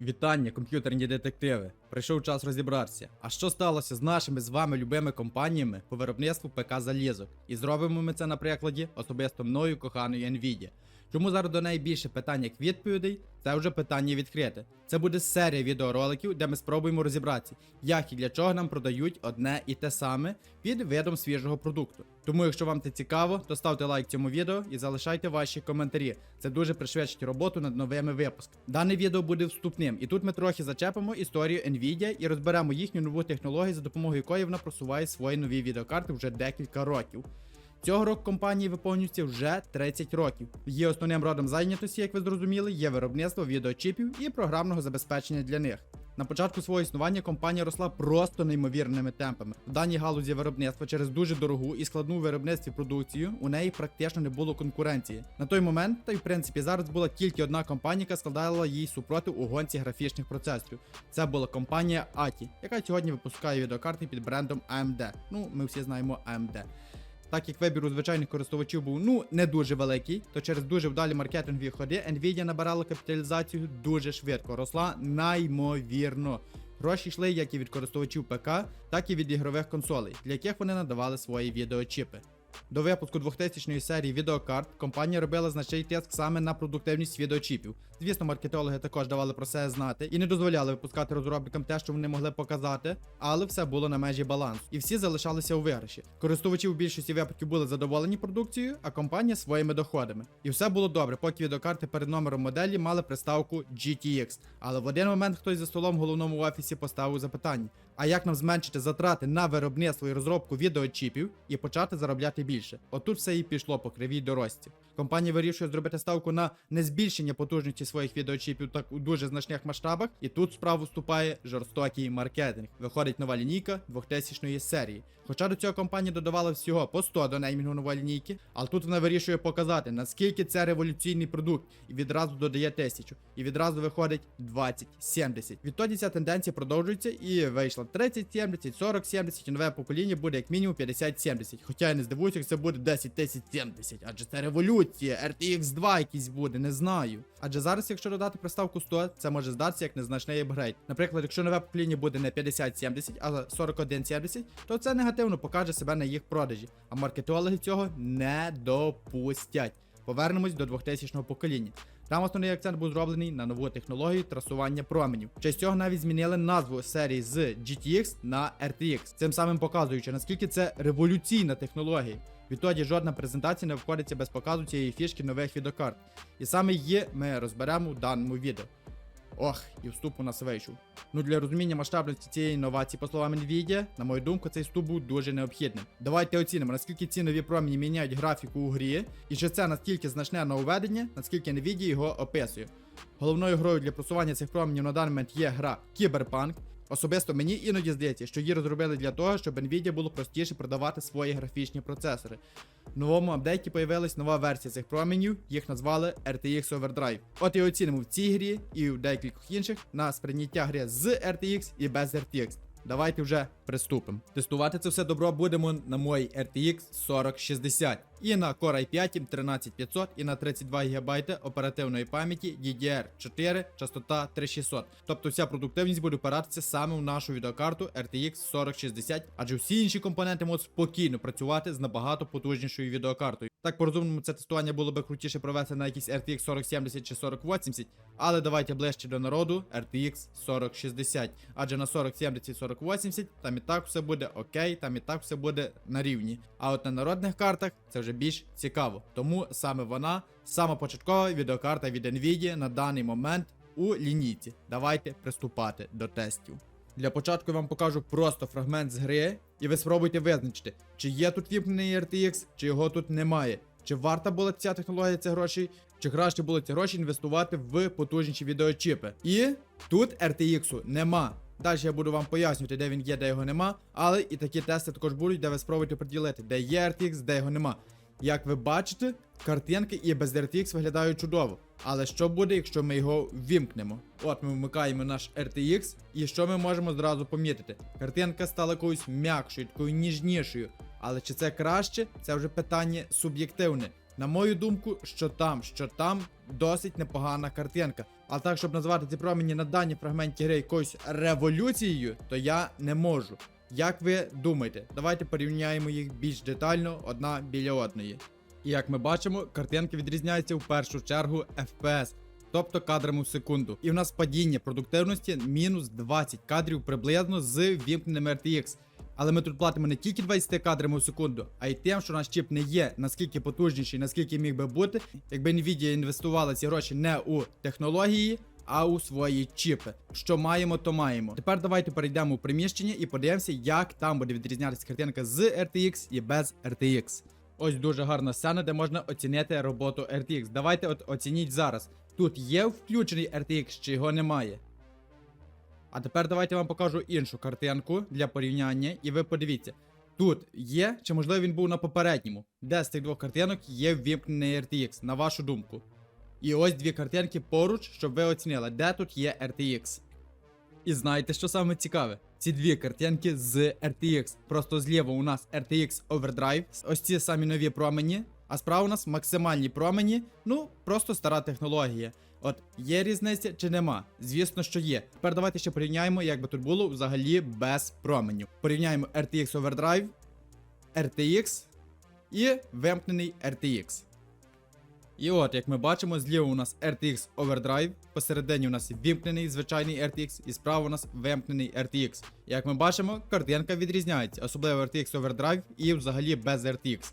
Вітання, комп'ютерні детективи. Прийшов час розібратися. А що сталося з нашими з вами любими компаніями по виробництву ПК залізок? І зробимо ми це на прикладі особисто мною коханої Nvidia. Чому зараз до неї більше питань як відповідей? Це вже питання відкрите. Це буде серія відеороликів, де ми спробуємо розібратися, як і для чого нам продають одне і те саме під видом свіжого продукту. Тому, якщо вам це цікаво, то ставте лайк цьому відео і залишайте ваші коментарі. Це дуже пришвидшить роботу над новими випусками. Дане відео буде вступним, і тут ми трохи зачепимо історію Nvidia і розберемо їхню нову технологію, за допомогою якої вона просуває свої нові відеокарти вже декілька років. Цього року компанії виповнюється вже 30 років. Її основним родом зайнятості, як ви зрозуміли, є виробництво відеочіпів і програмного забезпечення для них. На початку свого існування компанія росла просто неймовірними темпами. В даній галузі виробництва через дуже дорогу і складну виробництві продукцію у неї практично не було конкуренції. На той момент, та й в принципі зараз була тільки одна компанія, яка складала їй супротив у гонці графічних процесорів. Це була компанія ATI, яка сьогодні випускає відеокарти під брендом AMD. Ну, ми всі знаємо AMD. Так як вибір у звичайних користувачів був ну не дуже великий, то через дуже вдалі маркетингові ходи Nvidia набирала капіталізацію дуже швидко, росла наймовірно. Гроші йшли як і від користувачів ПК, так і від ігрових консолей, для яких вони надавали свої відеочіпи. До випуску 2000 серії відеокарт компанія робила значний тиск саме на продуктивність відеочіпів. Звісно, маркетологи також давали про це знати і не дозволяли випускати розробникам те, що вони могли показати, але все було на межі балансу, і всі залишалися у виграші. Користувачі в більшості випадків були задоволені продукцією, а компанія своїми доходами. І все було добре, поки відеокарти перед номером моделі мали приставку GTX. Але в один момент хтось за столом в головному офісі поставив запитання: а як нам зменшити затрати на виробництво і розробку відеочіпів і почати заробляти більше? Отут все і пішло по кривій дорожці. Компанія вирішує зробити ставку на незбільшення потужності своїх відеочіпів так у дуже значних масштабах, і тут справу вступає жорстокий маркетинг. Виходить нова лінійка 2000 серії. Хоча до цього компанія додавала всього по 100 до неймінгу нової лінійки, але тут вона вирішує показати, наскільки це революційний продукт, і відразу додає 1000, і відразу виходить 2070. Відтоді ця тенденція продовжується і вийшла 3070, 4070, і нове покоління буде як мінімум 5070. Хоча я не здивуюся, як це буде 10070, адже це революція, RTX 2 якийсь буде, не знаю. Адже зараз, якщо додати приставку 100, це може здатися як незначний апгрейд. Наприклад, якщо нове покоління буде не 5070, а 4170, то це негативно покаже себе на їх продажі, а маркетологи цього не допустять. Повернемось до 2000 покоління. Там основний акцент був зроблений на нову технологію трасування променів. В честь цього навіть змінили назву серії з GTX на RTX, цим самим показуючи, наскільки це революційна технологія. Відтоді жодна презентація не обходиться без показу цієї фішки нових відеокарт. І саме її ми розберемо в даному відео. Ох, і вступ у нас вийшов. Ну для розуміння масштабності цієї інновації, по словам Nvidia, на мою думку, цей вступ був дуже необхідним. Давайте оцінимо, наскільки ці нові промені міняють графіку у грі, і чи це настільки значне нововведення, наскільки Nvidia його описує. Головною грою для просування цих променів на даний момент є гра Cyberpunk. Особисто мені іноді здається, що її розробили для того, щоб Nvidia було простіше продавати свої графічні процесори. В новому апдейті появилась нова версія цих променів, їх назвали RTX Overdrive. От і оцінимо в цій грі і в декількох інших на сприйняття гри з RTX і без RTX. Давайте вже приступимо. Тестувати це все добро будемо на моїй RTX 4060 і на Core i5 13500 і на 32 ГБ оперативної пам'яті DDR4 частота 3600. Тобто вся продуктивність буде опиратися саме в нашу відеокарту RTX 4060, адже всі інші компоненти можуть спокійно працювати з набагато потужнішою відеокартою. Так, по розумному, це тестування було би крутіше провести на якийсь RTX 4070 чи 4080, але давайте ближче до народу RTX 4060, адже на 4070 4080 там і так все буде окей, там і так все буде на рівні. А от на народних картах це вже більш цікаво. Тому саме вона, сама початкова відеокарта від Nvidia на даний момент у лінійці. Давайте приступати до тестів. Для початку я вам покажу просто фрагмент з гри, і ви спробуйте визначити, чи є тут вімкнений RTX, чи його тут немає. Чи варта була ця технологія цих грошей, чи краще було ці гроші інвестувати в потужніші відеочіпи. І тут RTX нема. Далі я буду вам пояснювати, де він є, де його нема. Але і такі тести також будуть, де ви спробуєте приділити, де є RTX, де його нема. Як ви бачите, картинки і без RTX виглядають чудово. Але що буде, якщо ми його ввімкнемо? От ми вмикаємо наш RTX, і що ми можемо зразу помітити? Картинка стала якоюсь м'якшою, такою ніжнішою. Але чи це краще? Це вже питання суб'єктивне. На мою думку, що там, що там досить непогана картинка. А так, щоб назвати ці промені на даній фрагменті гри якоюсь революцією, то я не можу. Як ви думаєте, давайте порівняємо їх більш детально одна біля одної. І як ми бачимо, картинки відрізняються в першу чергу FPS, тобто кадрами в секунду. І в нас падіння продуктивності мінус 20 кадрів приблизно з вімкненим RTX. Але ми тут платимо не тільки 20 кадрами в секунду, а й тим, що наш чіп не є наскільки потужніший, наскільки міг би бути, якби Nvidia інвестувала ці гроші не у технології, а у свої чіпи. Що маємо, то маємо. Тепер давайте перейдемо у приміщення і подивимося, як там буде відрізнятися картинка з RTX і без RTX. Ось дуже гарна сцена, де можна оцінити роботу RTX. Давайте от оцініть зараз. Тут є включений RTX, чи його немає. А тепер давайте я вам покажу іншу картинку для порівняння, і ви подивіться. Тут є, чи можливо він був на попередньому, де з цих двох картинок є ввімкнений RTX, на вашу думку. І ось дві картинки поруч, щоб ви оцінили, де тут є RTX. І знаєте, що саме цікаве? Ці дві картинки з RTX. Просто зліва у нас RTX Overdrive, ось ці самі нові промені, а справа у нас максимальні промені, ну просто стара технологія. От є різниця чи нема? Звісно, що є. Тепер давайте ще порівняємо, як би тут було взагалі без променів. Порівняємо RTX Overdrive, RTX і вимкнений RTX. І от, як ми бачимо, зліва у нас RTX Overdrive, посередині у нас вімкнений звичайний RTX, і справа у нас вимкнений RTX. Як ми бачимо, картинка відрізняється, особливо RTX Overdrive і взагалі без RTX.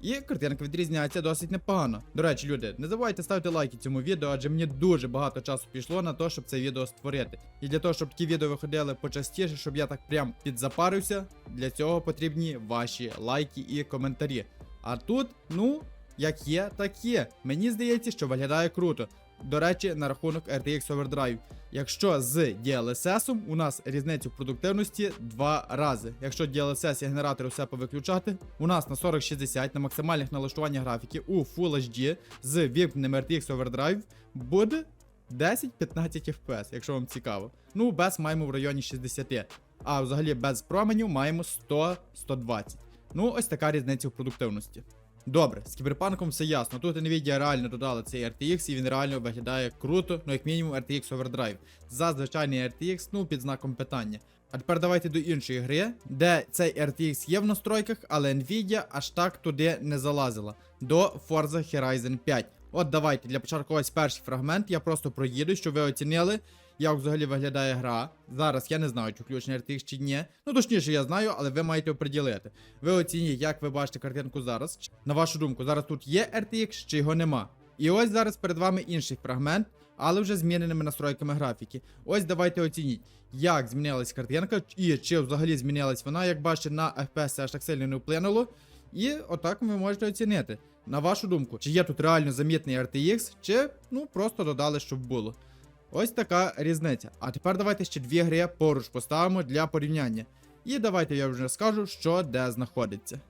І картинка відрізняється досить непогано. До речі, люди, не забувайте ставити лайки цьому відео, адже мені дуже багато часу пішло на те, щоб це відео створити. І для того, щоб такі відео виходили почастіше, щоб я так прям підзапарився, для цього потрібні ваші лайки і коментарі. А тут, ну, як є, так є. Мені здається, що виглядає круто. До речі, на рахунок RTX Overdrive. Якщо з DLSS у нас різниця в продуктивності два рази. Якщо DLSS і генератор усе повиключати, у нас на 4060 на максимальних налаштуваннях графіки у Full HD з вімкненим RTX Overdrive буде 10-15 FPS, якщо вам цікаво. Ну, без маємо в районі 60. А взагалі без променів маємо 100-120. Ну, ось така різниця в продуктивності. Добре, з кіберпанком все ясно. Тут Nvidia реально додала цей RTX і він реально виглядає круто, ну як мінімум RTX Overdrive. За звичайний RTX, ну під знаком питання. А тепер давайте до іншої гри, де цей RTX є в настройках, але Nvidia аж так туди не залазила. До Forza Horizon 5. От давайте для початку ось перший фрагмент. Я просто проїду, щоб ви оцінили, як взагалі виглядає гра. Зараз я не знаю, чи включений RTX чи ні. Ну точніше, я знаю, але ви маєте оприділити. Ви оцініть, як ви бачите картинку зараз. На вашу думку, зараз тут є RTX чи його нема. І ось зараз перед вами інший фрагмент, але вже зміненими настройками графіки. Ось давайте оцініть, як змінилась картинка, і чи взагалі змінилась вона, як бачите, на FPS аж так сильно не вплинуло. І отак ви можете оцінити. На вашу думку, чи є тут реально замітний RTX, чи ну просто додали, щоб було. Ось така різниця. А тепер давайте ще дві гри поруч поставимо для порівняння. І давайте я вже скажу, що де знаходиться.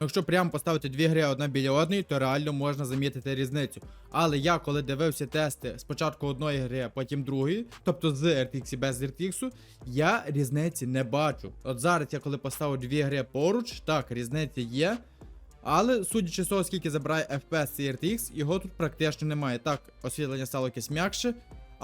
Якщо прямо поставити дві гри одна біля одної, то реально можна замітити різницю. Але я коли дивився тести спочатку одної гри, потім другої, тобто з RTX і без RTX, я різниці не бачу. От зараз я коли поставив дві гри поруч, так, різниця є. Але судячи з того, скільки забирає FPS і RTX, його тут практично немає. Так, освітлення стало якесь м'якше.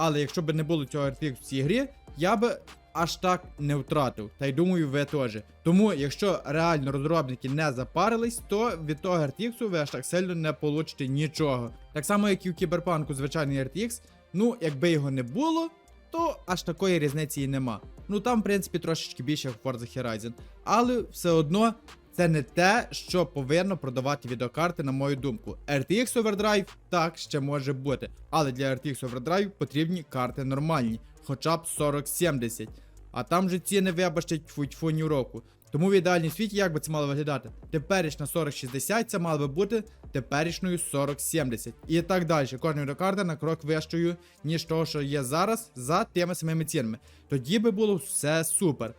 Але якщо б не було цього RTX в цій грі, я би аж так не втратив. Та й думаю, ви теж. Тому, якщо реально розробники не запарились, то від того RTX ви аж так сильно не получите нічого. Так само, як і в кіберпанку звичайний RTX, ну, якби його не було, то аж такої різниці і нема. Ну там, в принципі, трошечки більше як в Forza Horizon. Але все одно. Це не те, що повинно продавати відеокарти, на мою думку. RTX Overdrive так ще може бути, але для RTX Overdrive потрібні карти нормальні, хоча б 4070. А там же ціни вибачте тьфу року. Тому в ідеальній світі як би це мало виглядати? Теперішня 4060 це мало би бути теперішньою 4070. І так далі. Кожна відеокарта на крок вищою, ніж того, що є зараз, за тими самими цінами. Тоді би було все супер.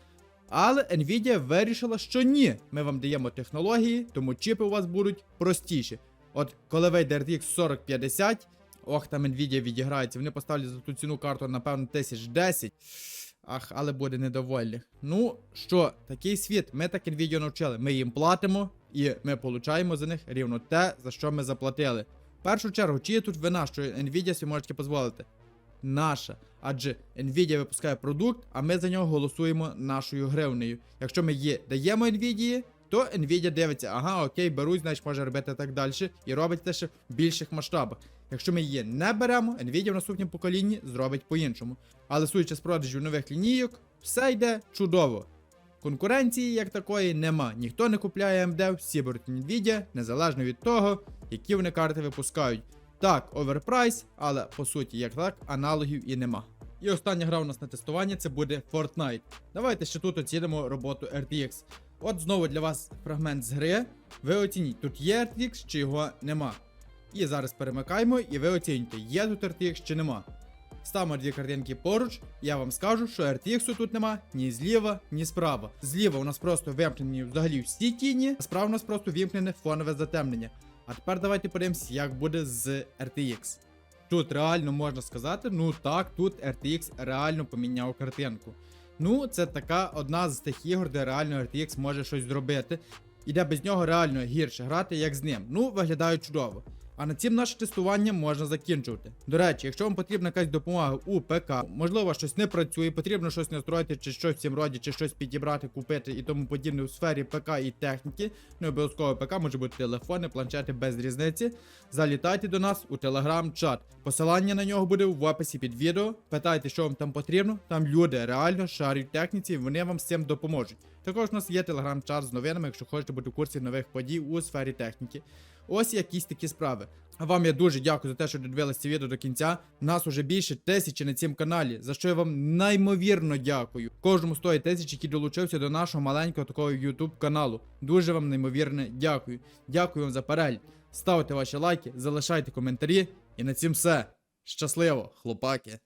Але Nvidia вирішила, що ні, ми вам даємо технології, тому чіпи у вас будуть простіші. От коли вийде RTX 4050, ох, там Nvidia відіграється, вони поставлять за ту ціну карту, напевно, 1010. Ах, але буде недовольних. Ну що, такий світ, ми так Nvidia навчили. Ми їм платимо, і ми получаємо за них рівно те, за що ми заплатили. В першу чергу, чи є тут вина, що Nvidia собі може дозволити? Наша. Адже Nvidia випускає продукт, а ми за нього голосуємо нашою гривнею. Якщо ми її даємо Nvidia, то Nvidia дивиться, ага, окей, беруть, значить може робити так далі, і робить це ще в більших масштабах. Якщо ми її не беремо, Nvidia в наступному поколінні зробить по-іншому. Але судячи з продажів нових лінійок, все йде чудово. Конкуренції як такої нема. Ніхто не купляє AMD, всі беруть Nvidia, незалежно від того, які вони карти випускають. Так, оверпрайс, але по суті, як так, аналогів і нема. І остання гра у нас на тестування це буде Fortnite. Давайте ще тут оцінимо роботу RTX. От знову для вас фрагмент з гри. Ви оцініть, тут є RTX чи його нема. І зараз перемикаємо, і ви оцінюєте, є тут RTX чи нема. Ставимо дві картинки поруч, я вам скажу, що RTX тут нема ні зліва, ні справа. Зліва у нас просто вимкнені взагалі всі тіні, а справа у нас просто вимкнене фонове затемнення. А тепер давайте подивимось, як буде з RTX. Тут реально можна сказати, ну так, тут RTX реально поміняв картинку. Ну, це така одна з тих ігор, де реально RTX може щось зробити. І де без нього реально гірше грати, як з ним. Ну, виглядає чудово. А на цим наше тестування можна закінчувати. До речі, якщо вам потрібна якась допомога у ПК, можливо, щось не працює, потрібно щось настроїти, чи щось в цім роді, чи щось підібрати, купити і тому подібне у сфері ПК і техніки. Не обов'язково ПК, може бути телефони, планшети без різниці. Залітайте до нас у телеграм-чат. Посилання на нього буде в описі під відео. Питайте, що вам там потрібно. Там люди реально шарять техніці, вони вам з цим допоможуть. Також у нас є телеграм-чат з новинами, якщо хочете бути в курсі нових подій у сфері техніки. Ось якісь такі справи. А вам я дуже дякую за те, що додивилися це відео до кінця. Нас уже більше тисячі на цьому каналі, за що я вам неймовірно дякую. Кожному з тої тисячі, який долучився до нашого маленького такого YouTube каналу. Дуже вам неймовірне дякую. Дякую вам за перегляд. Ставте ваші лайки, залишайте коментарі. І на цім все. Щасливо, хлопаки!